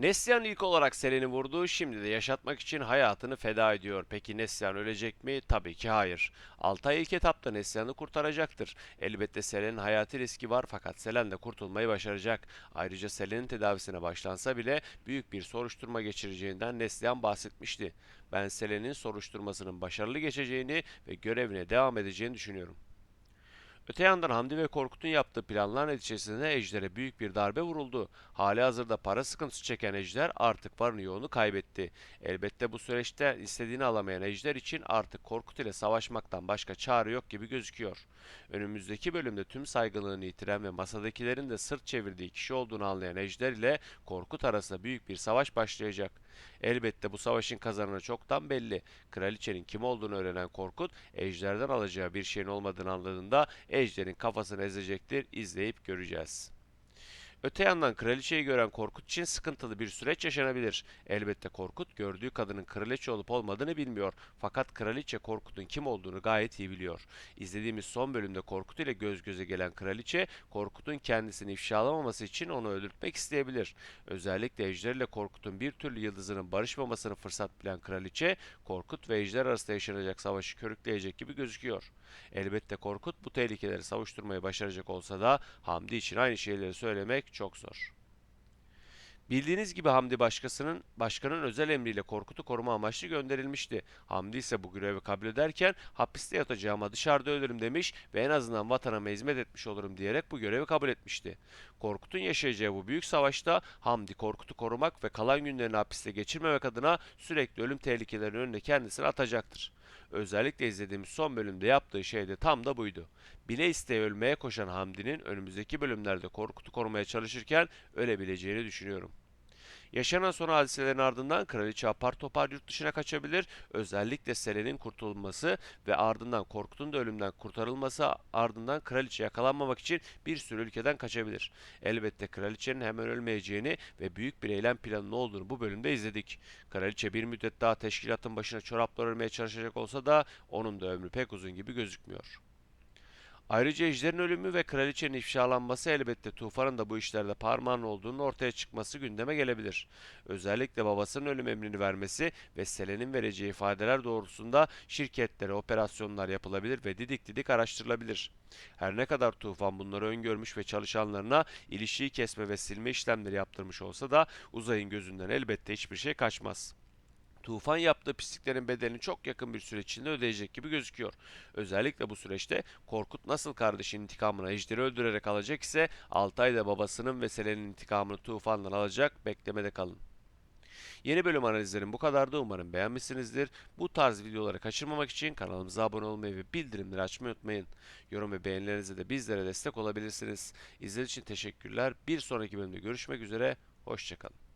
Neslihan ilk olarak Selen'i vurdu, şimdi de yaşatmak için hayatını feda ediyor. Peki Neslihan ölecek mi? Tabii ki hayır. Altay ilk etapta Neslihan'ı kurtaracaktır. Elbette Selen'in hayati riski var fakat Selen de kurtulmayı başaracak. Ayrıca Selen'in tedavisine başlansa bile büyük bir soruşturma geçireceğinden Neslihan bahsetmişti. Ben Selen'in soruşturmasının başarılı geçeceğini ve görevine devam edeceğini düşünüyorum. Öte yandan Hamdi ve Korkut'un yaptığı planlar neticesinde Ejder'e büyük bir darbe vuruldu. Hali hazırda para sıkıntısı çeken Ejder artık varını yoğunu kaybetti. Elbette bu süreçte istediğini alamayan Ejder için artık Korkut ile savaşmaktan başka çare yok gibi gözüküyor. Önümüzdeki bölümde tüm saygınlığını yitiren ve masadakilerin de sırt çevirdiği kişi olduğunu anlayan Ejder ile Korkut arasında büyük bir savaş başlayacak. Elbette bu savaşın kazananı çoktan belli. Kraliçenin kim olduğunu öğrenen Korkut, Ejder'den alacağı bir şeyin olmadığını anladığında Ejder'in kafasını ezecektir. İzleyip göreceğiz. Öte yandan kraliçeyi gören Korkut için sıkıntılı bir süreç yaşanabilir. Elbette Korkut gördüğü kadının kraliçe olup olmadığını bilmiyor. Fakat kraliçe Korkut'un kim olduğunu gayet iyi biliyor. İzlediğimiz son bölümde Korkut ile göz göze gelen kraliçe Korkut'un kendisini ifşalamaması için onu öldürtmek isteyebilir. Özellikle Ejder ile Korkut'un bir türlü yıldızının barışmamasını fırsat bilen kraliçe Korkut ve Ejder arasında yaşanacak savaşı körükleyecek gibi gözüküyor. Elbette Korkut bu tehlikeleri savuşturmayı başaracak olsa da Hamdi için aynı şeyleri söylemek çok zor. Bildiğiniz gibi Hamdi başkasının başkanın özel emriyle Korkut'u koruma amaçlı gönderilmişti. Hamdi ise bu görevi kabul ederken hapiste yatacağıma dışarıda ölürüm demiş ve en azından vatanıma hizmet etmiş olurum diyerek bu görevi kabul etmişti. Korkut'un yaşayacağı bu büyük savaşta Hamdi Korkut'u korumak ve kalan günlerini hapiste geçirmemek adına sürekli ölüm tehlikelerinin önüne kendisini atacaktır. Özellikle izlediğimiz son bölümde yaptığı şey de tam da buydu. Bile isteye ölmeye koşan Hamdi'nin önümüzdeki bölümlerde Korkut'u korumaya çalışırken ölebileceğini düşünüyorum. Yaşanan son hadiselerin ardından kraliçe apar topar yurt dışına kaçabilir. Özellikle Selen'in kurtulması ve ardından Korkut'un da ölümden kurtarılması ardından kraliçe yakalanmamak için bir sürü ülkeden kaçabilir. Elbette kraliçenin hemen ölmeyeceğini ve büyük bir eylem planının olduğunu bu bölümde izledik. Kraliçe bir müddet daha teşkilatın başına çoraplar örmeye çalışacak olsa da onun da ömrü pek uzun gibi gözükmüyor. Ayrıca Ejder'in ölümü ve kraliçenin ifşalanması elbette Tufan'ın da bu işlerde parmağının olduğunun ortaya çıkması gündeme gelebilir. Özellikle babasının ölüm emrini vermesi ve Selen'in vereceği ifadeler doğrultusunda şirketlere operasyonlar yapılabilir ve didik didik araştırılabilir. Her ne kadar Tufan bunları öngörmüş ve çalışanlarına ilişiği kesme ve silme işlemleri yaptırmış olsa da Uzay'ın gözünden elbette hiçbir şey kaçmaz. Tufan yaptığı pisliklerin bedelini çok yakın bir süre içinde ödeyecek gibi gözüküyor. Özellikle bu süreçte Korkut nasıl kardeşinin intikamını Ejder'i öldürerek alacak ise Altay da babasının ve Selen'in intikamını Tufan'dan alacak beklemede kalın. Yeni bölüm analizlerim bu kadardı. Umarım beğenmişsinizdir. Bu tarz videoları kaçırmamak için kanalımıza abone olmayı ve bildirimleri açmayı unutmayın. Yorum ve beğenilerinizle de bizlere destek olabilirsiniz. İzlediğiniz için teşekkürler. Bir sonraki bölümde görüşmek üzere. Hoşçakalın.